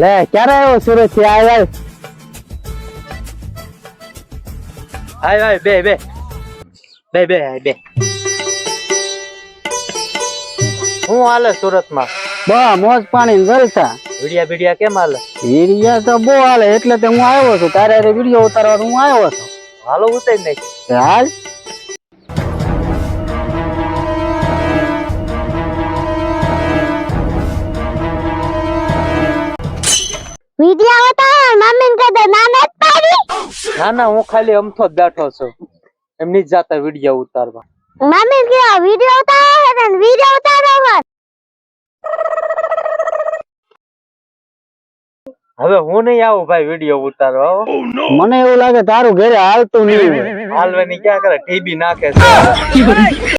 લે ક્યારે આવ્યો સુરતથી આય આય. આય આય બે બે. બે બે આય બે. હું હાલે સુરતમાં? બા મોજ પાણી ને વિડિયા વિડિયા કેમ હાલે? વિડિયા તો બહુ હાલે એટલે તે હું આવ્યો છું. તારે વિડિયો વીડિયો ઉતારવા હું આવ્યો છું. હાલો ઉતારી નાખી. હાલ? વિડિયો હતા મમ્મી ને પાડી ના ના હું ખાલી અમથો જ બેઠો છું. એમની જ જાતા વિડિયા ઉતારવા. મમ્મી કે વિડિયો ઉતારે ને વિડિયો ઉતારો હવે. હું નહીં આવું ભાઈ વિડિયો ઉતારવા મને એવું લાગે તારું ઘરે હાલતું નહીં હાલવાની ક્યાં કરે? ટીબી નાખે છે.